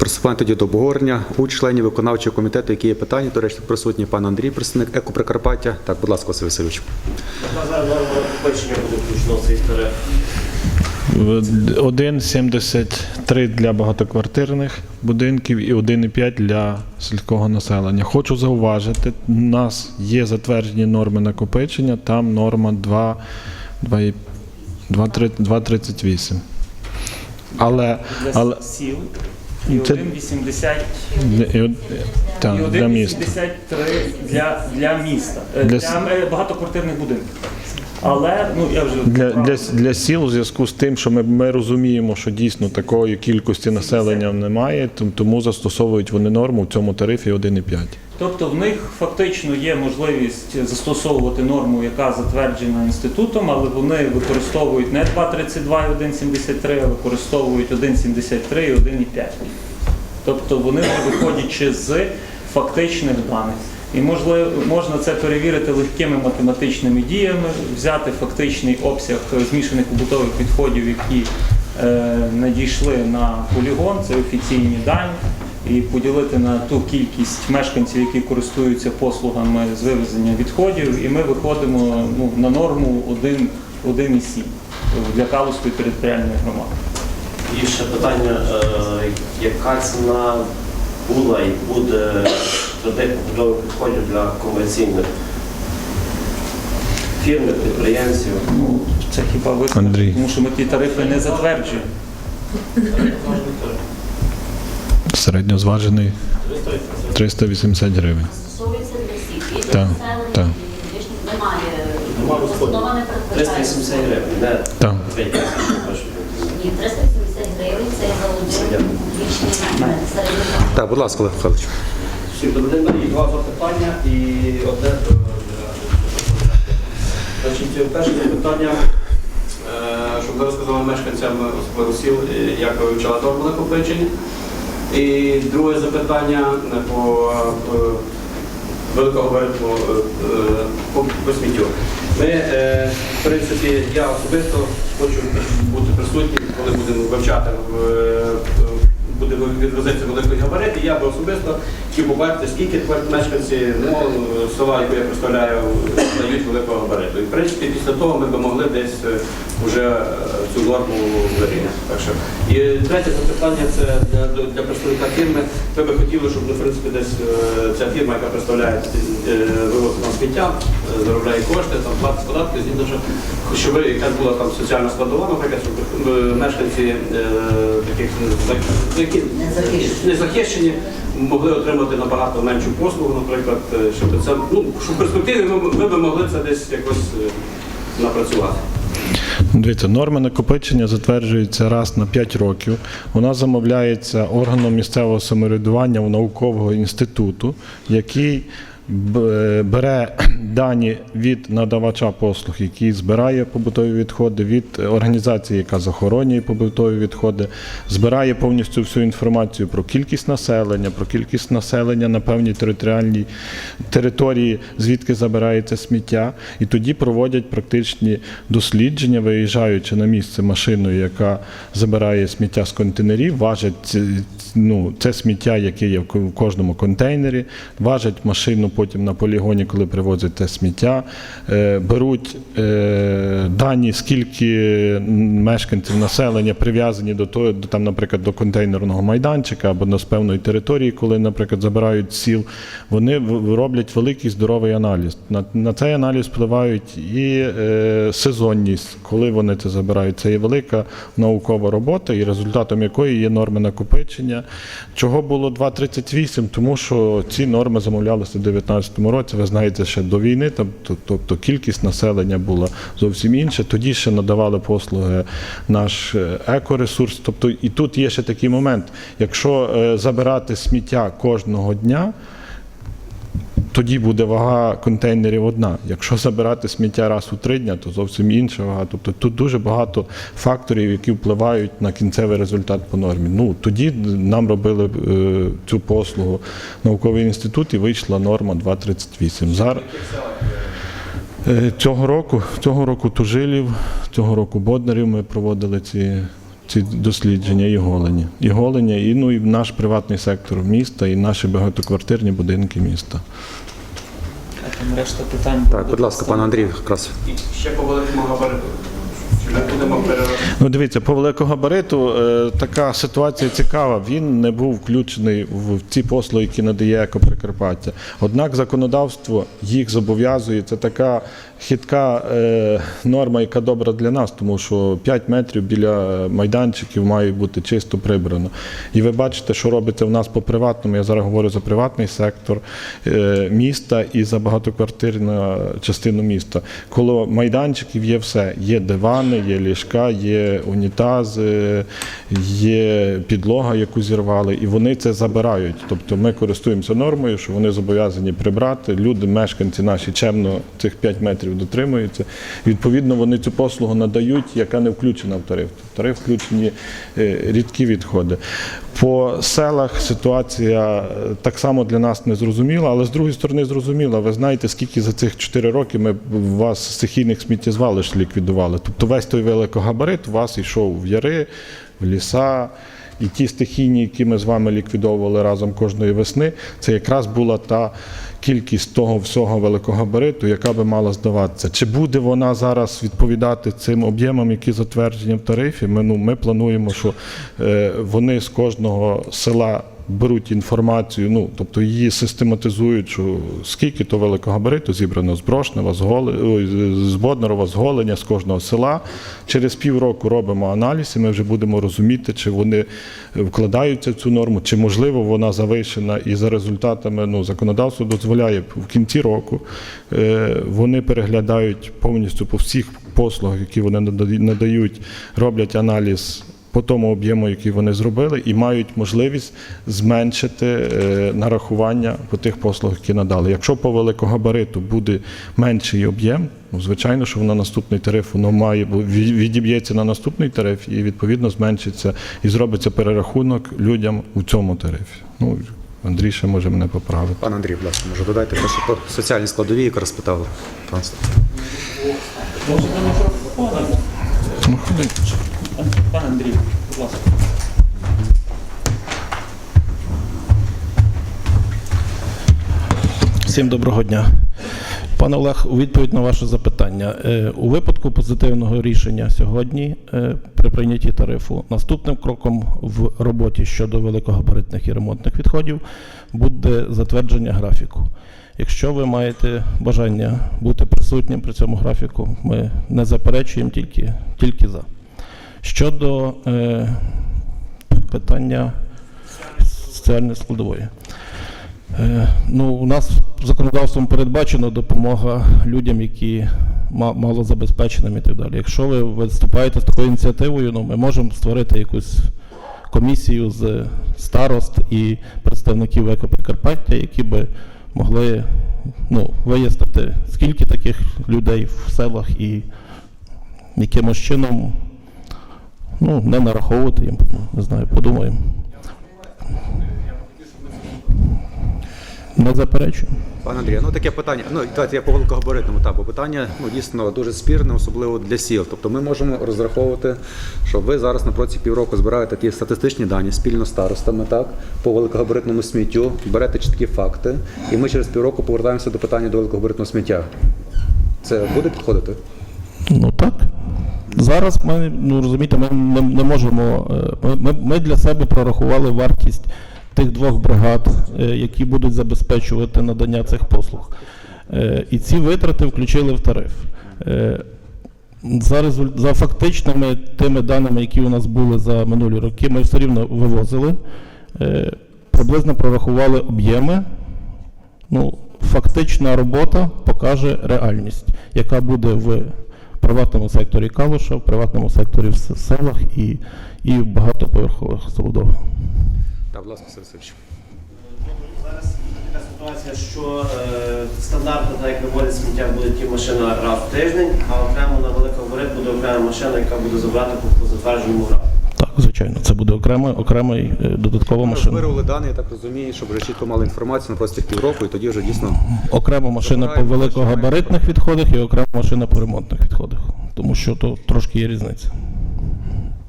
Приступаємо тоді до обговорення у членів виконавчого комітету, які є питання. До речі, присутній пан Андрій, представник Екоприкарпаття. Так, будь ласка, Василь Васильович. Норма буде включено цей тариф. 1,73 для багатоквартирних будинків і 1,5 для сільського населення. Хочу зауважити, у нас є затверджені норми накопичення, там норма 2, 2, 2,38. Але, але сіл і Це- 1,80 і од- так, і для міста. 1,83 для, для міста, е, Для для, с- е, багатоквартирних будинків. Але, ну я вже Для, для, для сіл у зв'язку з тим, що ми, ми розуміємо, що дійсно такої кількості населення немає, том- тому застосовують вони норму в цьому тарифі 1,5. Тобто в них фактично є можливість застосовувати норму, яка затверджена інститутом, але вони використовують не 2,32 і 1,73, а використовують 1,73 і 1,5. Тобто вони виходячи з фактичних даних. І можливо, можна це перевірити легкими математичними діями, взяти фактичний обсяг змішаних побутових відходів, які е, надійшли на полігон, це офіційні дані, і поділити на ту кількість мешканців, які користуються послугами з вивезення відходів, і ми виходимо ну, на норму 1 1,7 для Калузької територіальної громади. І ще питання, е, яка ціна була і буде побудових відходів для комерційних фірм, підприємців? Ну, це хіба ви тому що ми ті тарифи не затверджуємо. Середньозважений 380 гривень. Так, так. немає. Нема розходу. Постанова не передбачає. 380 гривень, Так. 5 тисяч. прошу. Ні, 380 гривень це за один. Так, будь ласка, Олег Михайлович. Всім добрий день. Два запитання і одне Значить, перше запитання, е, щоб ви розказали мешканцям особливо сіл, е, як ви вивчали норму накопичення. І друге запитання е, по великого великогабаритному е, е, по, по сміттю. Ми, е, в принципі, я особисто хочу бути присутнім, коли будемо вивчати відвозитися великий і я би особисто хотів побачити, скільки тепер мешканці ну, села, яку я представляю, дають великого габариту. І в принципі після того ми б могли десь е, вже е, цю норму що. І третє запитання це для, для представника фірми. Ми би хотіли, щоб ну, в принципі десь ця фірма, яка представляє вивоз на сміття, заробляє кошти, там платить податки, звідно, що щоб якась була там соціальна складова, наприклад, щоб мешканці таких не захищені могли отримати набагато меншу послугу, наприклад, е, щоб це ну щоб в перспективі ми, ми би могли це десь якось е, напрацювати. Дивіться, норми накопичення затверджується раз на 5 років. Вона замовляється органом місцевого самоврядування у наукового інституту, який б- бере дані від надавача послуг, який збирає побутові відходи, від організації, яка захоронює побутові відходи, збирає повністю всю інформацію про кількість населення, про кількість населення на певній територіальній території, звідки забирається сміття, і тоді проводять практичні дослідження, виїжджаючи на місце машиною, яка забирає сміття з контейнерів, важать ну, це сміття, яке є в кожному контейнері, важать машину потім на полігоні, коли привозять те сміття, е, беруть е, дані, скільки мешканців населення прив'язані до того, там, наприклад, до контейнерного майданчика або з певної території, коли, наприклад, забирають сіл, вони роблять великий здоровий аналіз. На на цей аналіз впливають і е, сезонність, коли вони це забирають. Це є велика наукова робота, і результатом якої є норми накопичення. Чого було 2,38, тому що ці норми замовлялися 19 2015 році, ви знаєте, ще до війни, там, тобто кількість населення була зовсім інша. Тоді ще надавали послуги наш е, екоресурс. Тобто, і тут є ще такий момент: якщо е, забирати сміття кожного дня. Тоді буде вага контейнерів одна. Якщо забирати сміття раз у три дня, то зовсім інша вага. Тобто тут дуже багато факторів, які впливають на кінцевий результат по нормі. Ну тоді нам робили е, цю послугу науковий інститут і вийшла норма 2,38. Зараз е, цього року, цього року Тужилів, цього року Боднарів ми проводили ці ці дослідження і голені. І голення, і, ну, і наш приватний сектор міста, і наші багатоквартирні будинки міста. А там решта питань. Так, будь ласка, пан Андрій, якраз. І ще по великому габариту. Ну, дивіться, по великогабариту е, така ситуація цікава. Він не був включений в ці послуги, які надає Екоприкарпаття. Однак законодавство їх зобов'язує. Це така хитка е, норма, яка добра для нас, тому що 5 метрів біля майданчиків має бути чисто прибрано. І ви бачите, що робиться в нас по приватному. Я зараз говорю за приватний сектор е, міста і за багатоквартирну частину міста. Коло майданчиків є все. Є дивани, є ліжка, є унітази, є підлога, яку зірвали, і вони це забирають. Тобто ми користуємося нормою, що вони зобов'язані прибрати. Люди, мешканці наші, чемно цих 5 метрів дотримуються. Відповідно, вони цю послугу надають, яка не включена в тариф. В тариф включені е, рідкі відходи. По селах ситуація е, так само для нас не зрозуміла, але з другої сторони зрозуміла. Ви знаєте, скільки за цих 4 роки ми вас стихійних сміттєзвалищ ліквідували. Тобто весь той великогабарит у вас йшов в яри, в ліса. І ті стихійні, які ми з вами ліквідовували разом кожної весни, це якраз була та кількість того всього великогабариту, яка би мала здаватися. Чи буде вона зараз відповідати цим об'ємам, які затверджені в тарифі? Ми, ну, ми плануємо, що е, вони з кожного села беруть інформацію, ну тобто її систематизують, що скільки то великогабариту зібрано з Брошнева, з, Голи, з Боднарова, з Голеня, з кожного села. Через півроку робимо аналіз, і ми вже будемо розуміти, чи вони вкладаються в цю норму, чи можливо вона завищена, і за результатами ну, законодавство дозволяє в кінці року е, вони переглядають повністю по всіх послугах, які вони надають- надають, роблять аналіз по тому об'єму, який вони зробили, і мають можливість зменшити е, нарахування по тих послугах, які надали. Якщо по великогабариту буде менший об'єм, ну звичайно, що на наступний тариф воно має відіб'ється на наступний тариф і відповідно зменшиться і зробиться перерахунок людям у цьому тарифі. Ну Андрій ще може мене поправити. Пан Андрій, будь ласка, може додайте те, що по соціальній складовій, яка розпитав пан? Ну, ходи. Пане Андрій, будь ласка. Всім доброго дня. Пане Олег, у відповідь на ваше запитання. Е, У випадку позитивного рішення сьогодні е, при прийнятті тарифу наступним кроком в роботі щодо великогабаритних і ремонтних відходів буде затвердження графіку. Якщо ви маєте бажання бути присутнім при цьому графіку, ми не заперечуємо тільки, тільки за. Щодо е, питання соціальної складової. Е, Ну, у нас законодавством передбачено допомога людям, які ма- малозабезпеченим і так далі. Якщо ви виступаєте з такою ініціативою, ну ми можемо створити якусь комісію з старост і представників Екоприкарпаття, які би могли ну, вияснити, скільки таких людей в селах і якимось чином ну, не нараховувати їм, не знаю, подумаємо. Не заперечую. Пан Андрій, ну таке питання. Ну давайте я по великогабаритному етапу. Питання ну дійсно дуже спірне, особливо для сіл. Тобто ми можемо розраховувати, що ви зараз на протязі півроку збираєте ті статистичні дані спільно з старостами, так по великогабаритному сміттю, берете чіткі факти, і ми через півроку повертаємося до питання до великогабаритного сміття. Це буде підходити? Ну так. Зараз ми, ну розумієте, ми не, не можемо. е, Ми, ми, для себе прорахували вартість тих двох бригад, е, які будуть забезпечувати надання цих послуг. Е, І ці витрати включили в тариф. За, резуль... за фактичними тими даними, які у нас були за минулі роки, ми все рівно вивозили, приблизно прорахували об'єми. Ну, фактична робота покаже реальність, яка буде в приватному секторі Калуша, в приватному секторі в селах і, і в багатоповерхових забудовах. Так, власне, ласка, Сергій Васильович. Зараз така ситуація, що е, стандартно, так як виводять сміття, буде ті машина раз в тиждень, а окремо на великий буде окрема машина, яка буде забрати по затвердженому графіку. Так, звичайно, це буде окремий окремий додаткова машина. розбирали дані, я так розумію, щоб вже чітко мали інформацію на простих півроку, і тоді вже дійсно Окрема машина по великогабаритних відходах і окрема машина по ремонтних відходах. Тому що то трошки є різниця.